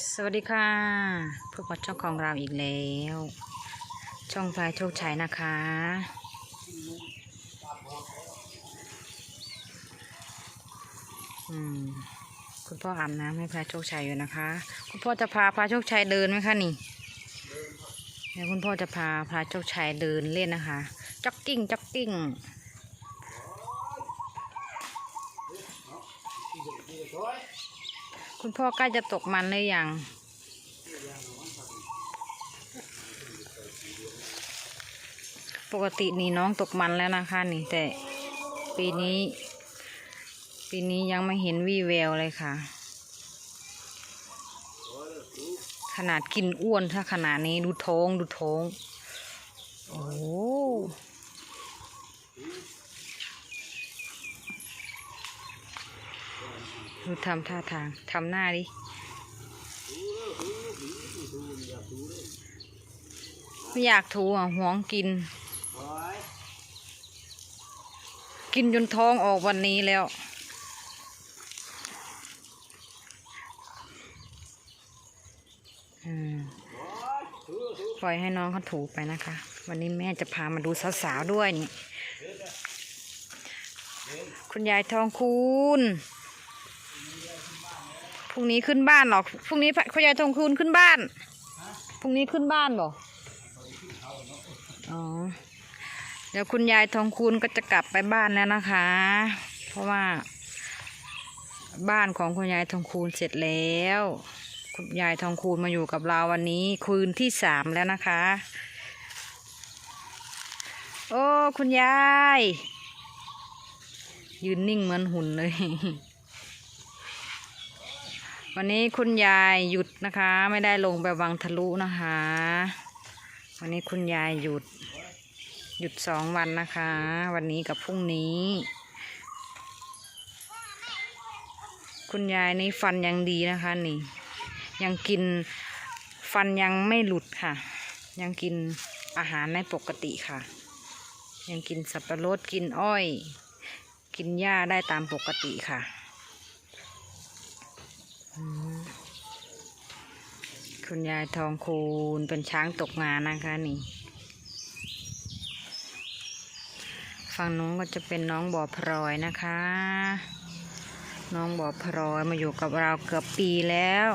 สวัสดีค่ะพบกับช่องของเราอีกแล้ว ช่องพลายโชคชัยนะคะ อืม คุณพ่ออาบน้ำให้พลายโชคชัยอยู่นะคะ คุณพ่อจะพาพลายโชคชัยเดินไหมคะนี่เดี๋ยวคุณพ่อจะพาพลายโชคชัยเดินเล่นนะคะ จ็อกกิ้ง จ็อกกิ้ง คุณพ่อใกล้จะตกมันหรือยังปกตินี่น้องตกมันแล้วนะคะนี่แต่ปีนี้ ปีนี้ยังไม่เห็นวี่แววเลยค่ะ ขนาดกินอ้วนถ้าขนาดนี้ดูท้องดูท้อง โอ้โห ดูทำท่าทางทำหน้าดิไม่อยากถูอะหวงกิน กินจนท้องออกวันนี้แล้ว ปล่อยให้น้องเขาถูไปนะคะ วันนี้แม่จะพามาดูสาวๆด้วยนี่ คุณยายทองคูณ พรุ่งนี้ขึ้นบ้านหรอพรุ่งนี้คุณยายทองคูณขึ้นบ้านพรุ่งนี้ขึ้นบ้านบ่อ๋อ เดี๋ยวคุณยายทองคูณก็จะกลับไปบ้านแล้วนะคะ เพราะว่า บ้านของคุณยายทองคูณเสร็จแล้ว คุณยายทองคูณมาอยู่กับเราวันนี้ คืนที่สามแล้วนะคะ โอ้ คุณยาย ยืนนิ่งเหมือนหุ่นเลย วันนี้คุณยายหยุดนะคะ ไม่ได้ลงไปวังทะลุนะคะ วันนี้คุณยายหยุด หยุดสองวันนะคะ วันนี้กับพรุ่งนี้ คุณยายนี่ฟันยังดีนะคะ นี่ ยังกินฟันยังไม่หลุดค่ะ ยังกินอาหารในปกติค่ะ ยังกินสับปะรดกินอ้อย กินหญ้าได้ตามปกติค่ะอืม คุณยายทองคูณเป็นช้างตกงานนะคะนี่ ฝั่งนู้นก็จะเป็นน้องบ่อพลอยนะคะ น้องบ่อพลอยมาอยู่กับเราเกือบปีแล้ว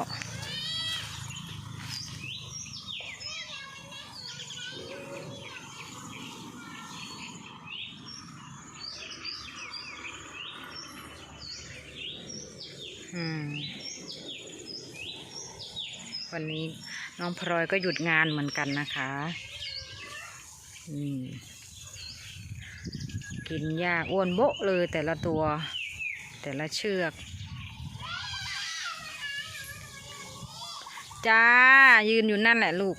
อืม วันนี้น้องพลอยก็หยุดงานเหมือนกันนะคะอืมกินหญ้าอ้วนโบะเลยแต่ละตัว แต่ละเชือก จ้า ยืนอยู่นั่นแหละลูก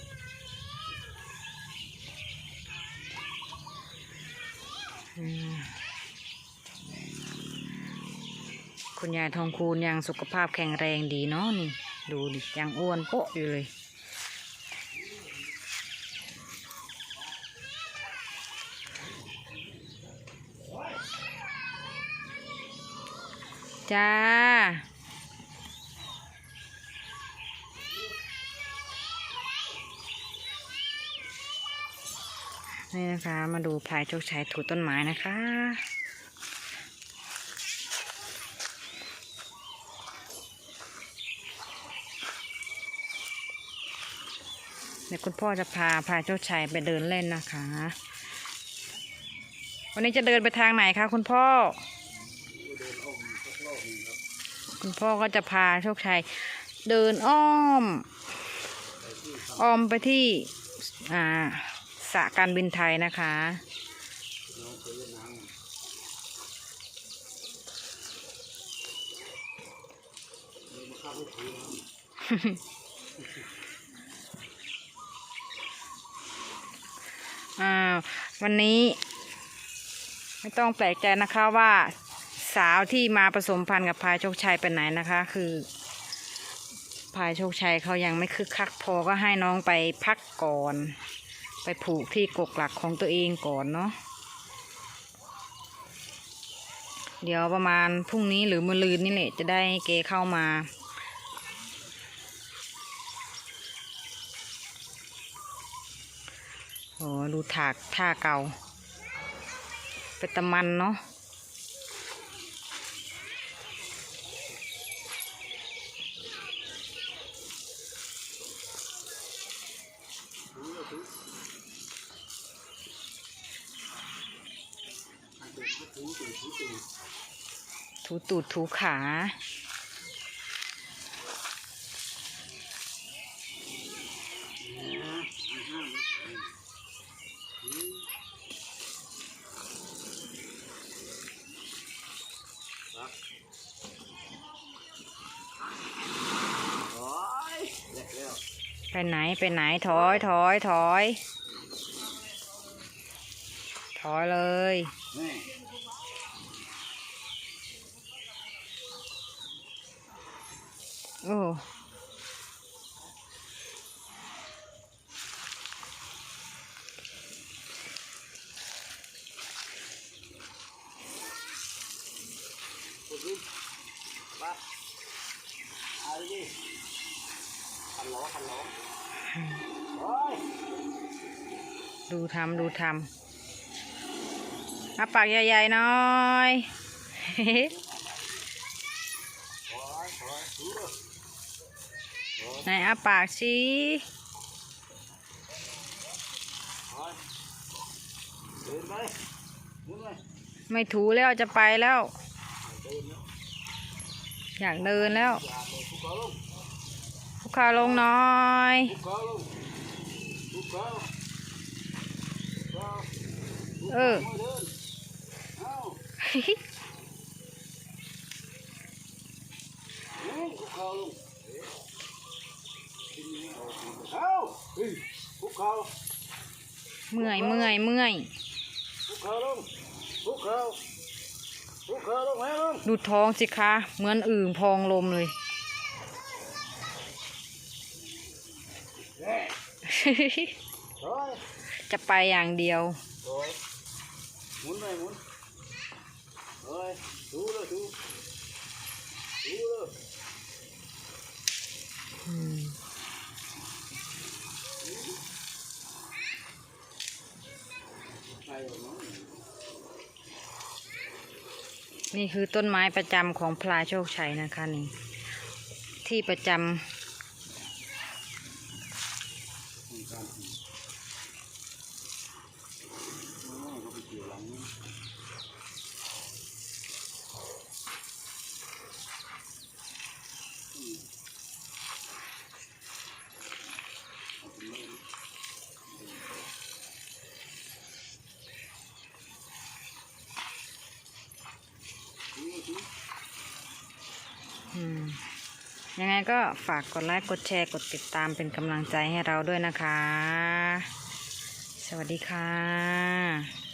คุณยายทองคูณยังสุขภาพแข็งแรงดีเนาะนี่ ดูดิยังอ้วนโปะอยู่เลยจ้า นี่นะคะ มาดูพลายโชคชัยถูต้นไม้นะคะ เดี๋ยวคุณพ่อจะพาพายโชคชัยไปเดินเล่นนะคะ วันนี้จะเดินไปทางไหนคะคุณพ่อ คุณพ่อก็จะพาโชคชัยเดินอ้อม อ้อมไปที่อ่าสะการบินไทยนะคะ อ่าวันนี้ไม่ต้องแปลกใจนะคะว่าสาวที่มาผสมพันธุ์กับพายโชคชัยเป็นไหนนะคะ คือพายโชคชัยเขายังไม่คึกคักพอก็ให้น้องไปพักก่อน ไปผูกที่กกหลักของตัวเองก่อนเนาะเดี๋ยวประมาณพรุ่งนี้หรือมะรืนนี่แหละจะได้เกเข้ามา โอ้ดูถากท่าเก่า เป็นตะมันเนาะถูตูดถูขา โอ้ยเล็กแล้ว ไปไหนไปไหนถอยถอยถอย ถอยเลย โอ้ พูดดิว่าเอาดิคันล้อคันล้อโอ้ย ดูทำดูทำอาปากใหญ่ๆหน่อยโอ้ยโอ้ยดูดิโอ้ยไหนอาปากสิโอ้ยเดินไปมุนไปไม่ถูแล้วจะไปแล้วเดินแล้วอยากเดินแล้วอย่าเลยภูเขาลงคุกเข่าลงหน่อยภู เขาลงภูเขาภูเขาเออไม่เดินเอ้านี่ภูเขาลงเอ๊ะกินนี่เอากินเอ้าเฮ้ยภูเขาเมื่อยเมื่อยเมื่อยภูเขาลงภูเขาภูเขาลงแม่ลงดูท้องสิคะเหมือนอื่นพองลมเลยแน่โอ้ย จะไปอย่างเดียวโอ้ยหมุนไปหมุนโอ้ยดูเลยดูดูเลยอืมไปเอาเนาะนี่คือต้นไม้ประจำของพลายโชคชัยนะคะนี่ที่ประจมีการทำโอ้ยก็ไปเกี่ยวหลังนี่เอาไปเลยำอืม ยังไงก็ฝากกดไลค์ กดแชร์ กดติดตามเป็นกำลังใจให้เราด้วยนะคะ สวัสดีค่ะ